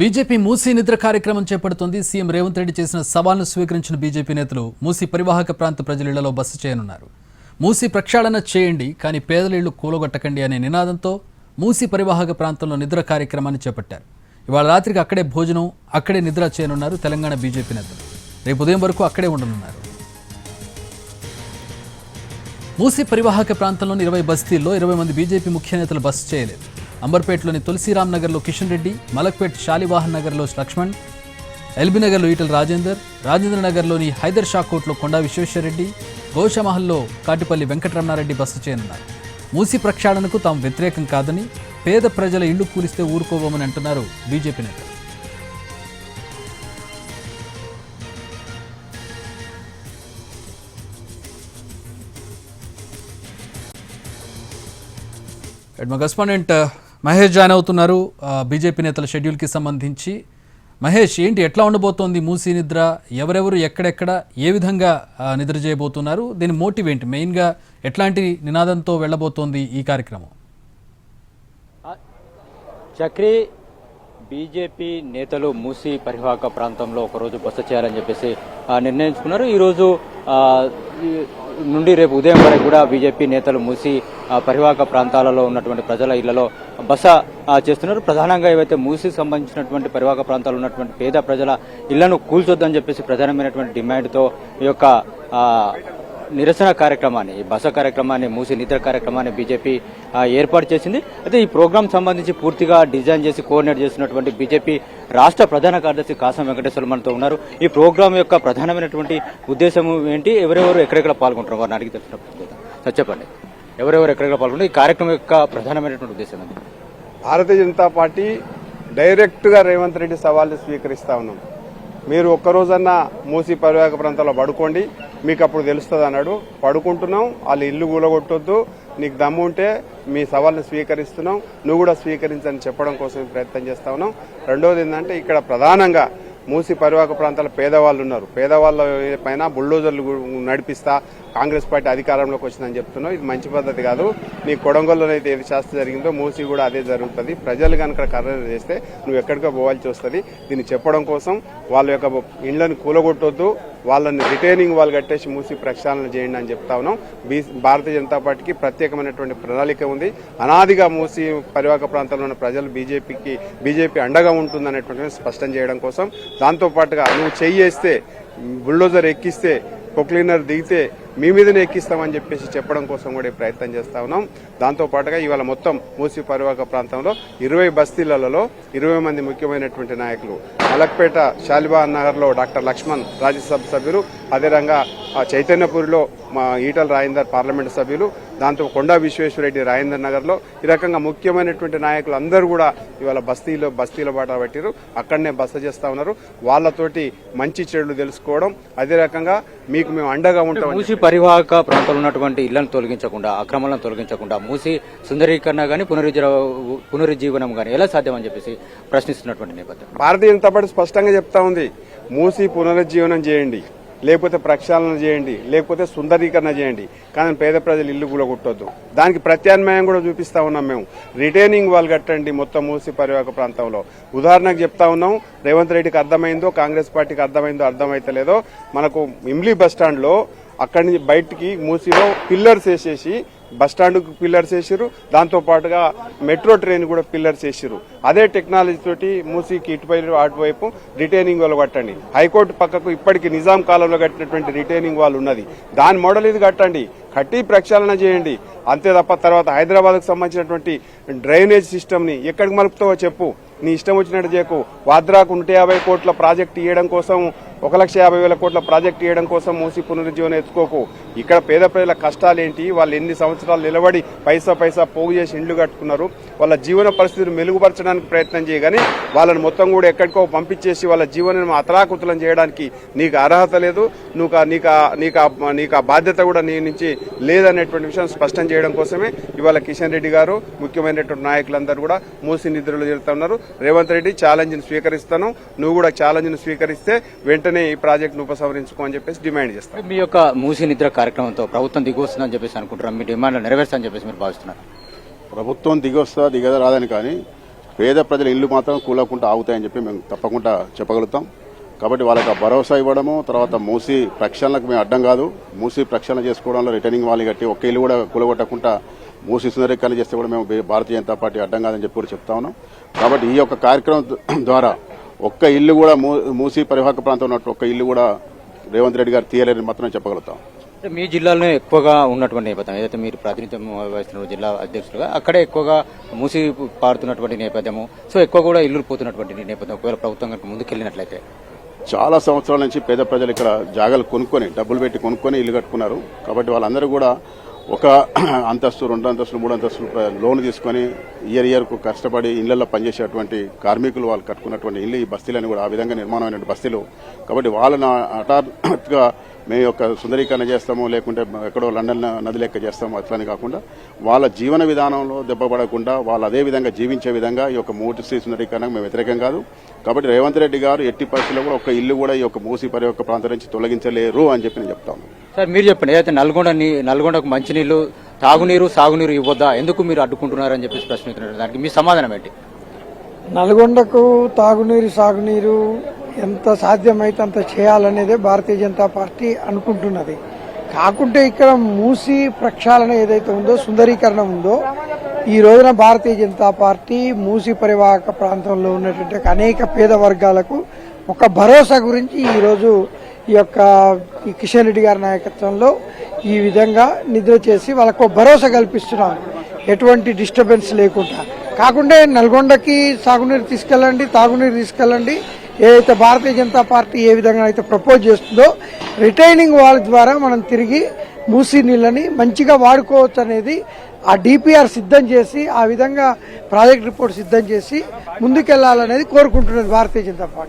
BJP Musi నిద్ర కార్యక్రమం చేపడుతోంది. సీఎం రేవంత్ రెడ్డి చేసిన సవాల్ను స్వీకరించిన బీజేపీ నేతలు మూసీ పరివాహక ప్రాంత ప్రజల ఇళ్ళలో బస చేయనున్నారు. మూసీ ప్రక్షాళన చేయండి కానీ పేదల ఇళ్ళు కూలగొట్టకండి అనే నినాదంతో మూసీ పరివాహక ప్రాంతంలో నిద్ర కార్యక్రమాన్ని చేపట్టారు. ఇవాళ రాత్రికి అక్కడే భోజనం అక్కడే నిద్ర చేయనున్నారు తెలంగాణ బీజేపీ నేతలు. రేపు ఉదయం వరకు అక్కడే ఉండనున్నారు. మూసీ పరివాహక ప్రాంతంలోని ఇరవై బస్తీల్లో ఇరవై మంది బీజేపీ ముఖ్య నేతలు బస చేయలేదు. అంబర్పేటలోని తులసిరామ్ నగర్లో కిషన్ రెడ్డి మలక్పేట్ శాలివాహన్ నగర్లో లక్ష్మణ్ ఎల్బీనగర్లో ఈటల రాజేందర్ రాజేంద్ర నగర్లోని హైదర్ షా కోట్లో కొండా విశ్వేశ్వరరెడ్డి గౌషమహల్లో కాటిపల్లి వెంకటరమణారెడ్డి బస్సు చేయనున్నారు. మూసీ ప్రక్షాళనకు తాము వ్యతిరేకం కాదని పేద ప్రజల ఇళ్ళు కూలిస్తే ఊరుకోబోమని అంటున్నారు బీజేపీ నేతలు. మా కరెస్పాండెంట్ మహేష్ జాయిన్ అవుతున్నారు. బీజేపీ నేతల షెడ్యూల్కి సంబంధించి. మహేష్ ఏంటి ఎట్లా ఉండబోతోంది మూసీ నిద్ర? ఎవరెవరు ఎక్కడెక్కడ ఏ విధంగా నిద్ర చేయబోతున్నారు? దీని మోటివ్ ఏంటి? మెయిన్గా ఎట్లాంటి నినాదంతో వెళ్ళబోతోంది ఈ కార్యక్రమం? చక్రి బీజేపీ నేతలు మూసీ పరివాహక ప్రాంతంలో ఒకరోజు బస చేయాలని చెప్పేసి నిర్ణయించుకున్నారు. ఈరోజు నుండి రేపు ఉదయం వరకు కూడా బీజేపీ నేతలు మూసి ఆ, పరివాహక ప్రాంతాలలో ఉన్నటువంటి ప్రజల ఇళ్ళలో బస చేస్తున్నారు. ప్రధానంగా ఏవైతే మూసి సంబంధించినటువంటి పరివాహక ప్రాంతాలు ఉన్నటువంటి పేద ప్రజల ఇళ్ళను కూల్చొద్దని చెప్పేసి ప్రధానమైనటువంటి డిమాండ్తో ఈ యొక్క నిరసన కార్యక్రమాన్ని ఈ బస కార్యక్రమాన్ని మూసి నిద్ర కార్యక్రమాన్ని బీజేపీ ఏర్పాటు చేసింది. అయితే ఈ ప్రోగ్రాం సంబంధించి పూర్తిగా డిజైన్ చేసి కోఆర్డినేట్ చేసినటువంటి బీజేపీ రాష్ట్ర ప్రధాన కార్యదర్శి కాసం వెంకటేశ్వర మనతో ఉన్నారు. ఈ ప్రోగ్రాం యొక్క ప్రధానమైనటువంటి ఉద్దేశం ఏంటి? ఎవరెవరు ఎక్కడెక్కడ పాల్గొంటారు వారిని అడిగి తెలుసుకున్నప్పుడు సార్ చెప్పండి. ఎవరెవరు ఎక్కడెక్కడ పాల్గొంటారు ఈ కార్యక్రమం యొక్క ప్రధానమైనటువంటి ఉద్దేశం భారతీయ జనతా పార్టీ డైరెక్ట్గా రేవంత్ రెడ్డి సవాళ్ళు స్వీకరిస్తా ఉన్నాం. మీరు ఒక్కరోజన్నా మూసి పరివాహక ప్రాంతాల్లో పడుకోండి. మీకు అప్పుడు తెలుస్తుంది అన్నాడు పడుకుంటున్నాం వాళ్ళు ఇల్లు కూలగొట్టొద్దు. నీకు దమ్ము ఉంటే మీ సవాల్ని స్వీకరిస్తున్నాం. నువ్వు కూడా స్వీకరించని చెప్పడం కోసం ప్రయత్నం చేస్తా ఉన్నాం. రెండోది ఏంటంటే ఇక్కడ ప్రధానంగా మూసి పరివాహక ప్రాంతాల పేదవాళ్ళు ఉన్నారు. పేదవాళ్ళ పైన బుల్డోజర్లు నడిపిస్తా కాంగ్రెస్ పార్టీ అధికారంలోకి వచ్చిందని చెప్తున్నావు. ఇది మంచి పద్ధతి కాదు. నీ కొడంగల్లో అయితే ఏది శాస్త్ర జరిగిందో మూసి కూడా అదే జరుగుతుంది. ప్రజలు కనుక కర్రలు చేస్తే నువ్వు ఎక్కడికో పోవాల్సి వస్తుంది. దీన్ని చెప్పడం కోసం వాళ్ళ యొక్క ఇండ్లను కూలగొట్టొద్దు. వాళ్ళని రిటైనింగ్ వాళ్ళు కట్టేసి మూసి ప్రక్షాళన చేయండి అని చెప్తా ఉన్నాం. బీ భారతీయ జనతా పార్టీకి ప్రత్యేకమైనటువంటి ప్రణాళిక ఉంది. అనాదిగా మూసి పరివాహక ప్రాంతంలో ఉన్న ప్రజలు బీజేపీకి బీజేపీ అండగా ఉంటుందనేటువంటిది స్పష్టం చేయడం కోసం దాంతో పాటుగా నువ్వు చెయ్యేస్తే బుల్డోజర్ ఎక్కిస్తే కొక్లీనర్ దిగితే మీ మీదనే ఎక్కిస్తామని చెప్పేసి చెప్పడం కోసం కూడా ప్రయత్నం చేస్తా ఉన్నాం. దాంతో పాటుగా ఇవాళ మొత్తం మూసి పరివాహక ప్రాంతంలో ఇరవై బస్తీలలో ఇరవై మంది ముఖ్యమైనటువంటి నాయకులు. మలక్పేట షాలిబా నగర్లో డాక్టర్ లక్ష్మణ్ రాజ్యసభ సభ్యులు. అదేవిధంగా చైతన్యపూరిలో మా ఈటల రాజేందర్ పార్లమెంటు సభ్యులు. దాంతో కొండా విశ్వేశ్వరరెడ్డి రాజేందర్ నగర్లో ఈ రకంగా ముఖ్యమైనటువంటి నాయకులు అందరూ కూడా ఇవాళ బస్తీలో బస్తీల బాట పట్టిరు అక్కడనే బస చేస్తా ఉన్నారు. వాళ్ళతోటి మంచి చెడులు తెలుసుకోవడం అదే రకంగా మీకు మేము అండగా ఉంటాం మూసి పరివాహక ప్రాంతంలో ఉన్నటువంటి ఇళ్ళను తొలగించకుండా అక్రమాలను తొలగించకుండా మూసి సుందరీకరణ గానీ పునరుజ్జీవ పునరుజ్జీవనం గానీ ఎలా సాధ్యమని చెప్పేసి ప్రశ్నిస్తున్నటువంటి నేపథ్యం. భారతీయ జనతా పార్టీ స్పష్టంగా చెప్తా ఉంది. మూసి పునరుజ్జీవనం చేయండి. లేకపోతే ప్రక్షాళన చేయండి లేకపోతే సుందరీకరణ చేయండి. కానీ పేద ప్రజలు ఇల్లు కూడా కొట్టొద్దు దానికి ప్రత్యామ్నాయం కూడా చూపిస్తా ఉన్నాం మేము. రిటైనింగ్ వాళ్ళు కట్టండి మొత్తం మూసి పరివాహక ప్రాంతంలో. ఉదాహరణకు చెప్తా ఉన్నాం రేవంత్ రెడ్డికి అర్థమైందో కాంగ్రెస్ పార్టీకి అర్థమైందో అర్థమైతలేదో మనకు ఇమ్లీ బస్ స్టాండ్లో అక్కడి నుంచి బయటికి మూసిలో పిల్లర్స్ వేసేసి బస్ స్టాండ్కు పిల్లర్స్ వేసారు దాంతో పాటుగా మెట్రో ట్రైన్ కూడా పిల్లర్స్ వేసారు అదే టెక్నాలజీ తోటి మూసీకి ఇటువైపు అటువైపు రిటైనింగ్ వాళ్ళు కట్టండి. హైకోర్టు పక్కకు ఇప్పటికి నిజాం కాలంలో కట్టినటువంటి రిటైనింగ్ వాళ్ళు ఉన్నది. దాని మోడల్ ఇది కట్టండి. కట్టి ప్రక్షాళన చేయండి. అంతే తప్ప తర్వాత హైదరాబాద్కు సంబంధించినటువంటి డ్రైనేజ్ సిస్టమ్ని ఎక్కడికి మలుపుతావో చెప్పు. నీ ఇష్టం వచ్చినట్టు చేయకు. వాద్రాకు నూట యాభై కోట్ల ప్రాజెక్ట్ ఇవ్వడం కోసం ఒక లక్ష యాభై వేల కోట్ల ప్రాజెక్ట్ ఇవ్వడం కోసం మూసి పునరుజ్జీవనం ఎత్తుకోకు. ఇక్కడ పేద ప్రజల కష్టాలు ఏంటి వాళ్ళు ఎన్ని సంవత్సరాలు నిలబడి పైసా పైసా పోగు చేసి ఇండ్లు కట్టుకున్నారు? వాళ్ళ జీవన పరిస్థితిని మెరుగుపరచడానికి ప్రయత్నం చేయగాని వాళ్ళని మొత్తం కూడా ఎక్కడికో పంపించేసి వాళ్ళ జీవనం అతలాకుతలం చేయడానికి నీకు అర్హత లేదు. నువ్వు నీకు నీకు ఆ- నీకు ఆ బాధ్యత కూడా నీ నుంచి లేదనేటువంటి విషయం స్పష్టం చేయడం కోసమే ఇవాళ కిషన్ రెడ్డి గారు ముఖ్యమైనటువంటి నాయకులందరూ కూడా మూసి నిధులు చేరుతున్నారు రేవంత్ రెడ్డి ఛాలెంజ్ని స్వీకరిస్తాను. నువ్వు కూడా ఛాలెంజ్ని స్వీకరిస్తే వెంటనే ఈ ప్రాజెక్ట్ ఉపసంహరించుకో అని చెప్పేసి డిమాండ్ చేస్తాను మీ యొక్క మూసి నిద్ర కార్యక్రమంతో ప్రభుత్వం దిగి వస్తుందని చెప్పేసి అనుకుంటున్నారు? మీ డిమాండ్లు నెరవేర్చని చెప్పేసి మీరు భావిస్తున్నారు? ప్రభుత్వం దిగొస్తా దిగదా రాదని కానీ పేద ప్రజల ఇల్లు మాత్రం కూలకుండా ఆగుతాయని చెప్పి మేము తప్పకుండా చెప్పగలుగుతాం. కాబట్టి వాళ్ళకి భరోసా ఇవ్వడము తర్వాత మూసి ప్రక్షాళనకు మేము అడ్డం కాదు. మూసి ప్రక్షాళన చేసుకోవడంలో రిటర్నింగ్ వాళ్ళు కట్టి ఒక్క ఇల్లు కూడా కూలగొట్టకుండా మూసి సుందరీకరణ చేస్తే కూడా మేము భారతీయ జనతా పార్టీ అడ్డం కాదని చెప్పి కూడా చెప్తా ఉన్నాం. కాబట్టి ఈ యొక్క కార్యక్రమం ద్వారా ఒక్క ఇల్లు కూడా మూసి పరివాహక ప్రాంతం ఉన్నట్టు ఒక్క ఇల్లు కూడా రేవంత్ రెడ్డి గారు తీయలేరని మాత్రం చెప్పగలుగుతాం. మీ జిల్లాలోనే ఎక్కువగా ఉన్నటువంటి నేపథ్యం ఏదైతే మీరు ప్రాతినిధ్యం వహిస్తున్న జిల్లా అధ్యక్షులుగా అక్కడే ఎక్కువగా మూసి పారుతున్నటువంటి నేపథ్యము. సో ఎక్కువ కూడా ఇల్లు పోతున్నటువంటి నేపథ్యం. ఒకవేళ ప్రభుత్వం కనుక ముందుకెళ్ళినట్లయితే. చాలా సంవత్సరాల నుంచి పేద ప్రజలు ఇక్కడ జాగాలు కొనుక్కొని డబ్బులు పెట్టి కొనుక్కొని ఇల్లు కట్టుకున్నారు. కాబట్టి వాళ్ళందరూ కూడా ఒక అంతస్తు రెండు అంతస్తులు మూడు అంతస్తులు లోన్ తీసుకొని ఇయర్ ఇయర్కు కష్టపడి ఇళ్ళలో పనిచేసేటువంటి కార్మికులు వాళ్ళు కట్టుకున్నటువంటి ఇల్లు ఈ బస్తీలని కూడా ఆ విధంగా నిర్మాణమైన బస్తీలు. కాబట్టి వాళ్ళని హఠాత్తుగా మేము యొక్క సుందరీకరణ చేస్తాము లేకుంటే ఎక్కడో లండన్ నది లెక్క చేస్తాము అట్లని కాకుండా వాళ్ళ జీవన విధానంలో దెబ్బపడకుండా వాళ్ళు అదే విధంగా జీవించే విధంగా ఈ యొక్క మూటి శ్రీ సుందరీకరణకు మేము వ్యతిరేకం కాదు. కాబట్టి రేవంత్ రెడ్డి గారు ఎట్టి పరిస్థితుల్లో కూడా ఒక ఇల్లు కూడా ఈ యొక్క మూసి పరి యొక్క ప్రాంతం నుంచి తొలగించలేరు అని చెప్పి నేను చెప్తాను. సార్ మీరు చెప్పండి ఏదైతే నల్గొండ నీ- నల్గొండకు మంచినీళ్ళు తాగునీరు సాగునీరు ఇవ్వద్దా? ఎందుకు మీరు అడ్డుకుంటున్నారని చెప్పేసి ప్రశ్నిస్తున్నారు. దానికి మీ సమాధానం ఏంటి? నల్గొండకు తాగునీరు సాగునీరు ఎంత సాధ్యమైతే అంత చేయాలనేదే భారతీయ జనతా పార్టీ అనుకుంటున్నది. కాకుంటే ఇక్కడ మూసి ప్రక్షాళన ఏదైతే ఉందో సుందరీకరణ ఉందో ఈ రోజున భారతీయ జనతా పార్టీ మూసి పరివాహక ప్రాంతంలో ఉన్నటువంటి అనేక పేద వర్గాలకు ఒక భరోసా గురించి ఈరోజు ఈ యొక్క ఈ కిషన్ రెడ్డి గారి నాయకత్వంలో ఈ విధంగా నిద్ర చేసి వాళ్ళకు ఒక భరోసా కల్పిస్తున్నాం. ఎటువంటి డిస్టర్బెన్స్ లేకుండా. కాకుండా నల్గొండకి సాగునీరు తీసుకెళ్ళండి తాగునీరు తీసుకెళ్ళండి ఏదైతే భారతీయ జనతా పార్టీ ఏ విధంగా అయితే ప్రపోజ్ చేస్తుందో రిటైనింగ్ వాళ్ళ ద్వారా మనం తిరిగి మూసీ నీళ్ళని మంచిగా వాడుకోవచ్చు అనేది ఆ డిపిఆర్ సిద్ధం చేసి ఆ విధంగా ప్రాజెక్ట్ రిపోర్ట్ సిద్ధం చేసి ముందుకెళ్ళాలనేది కోరుకుంటున్నది భారతీయ జనతా పార్టీ.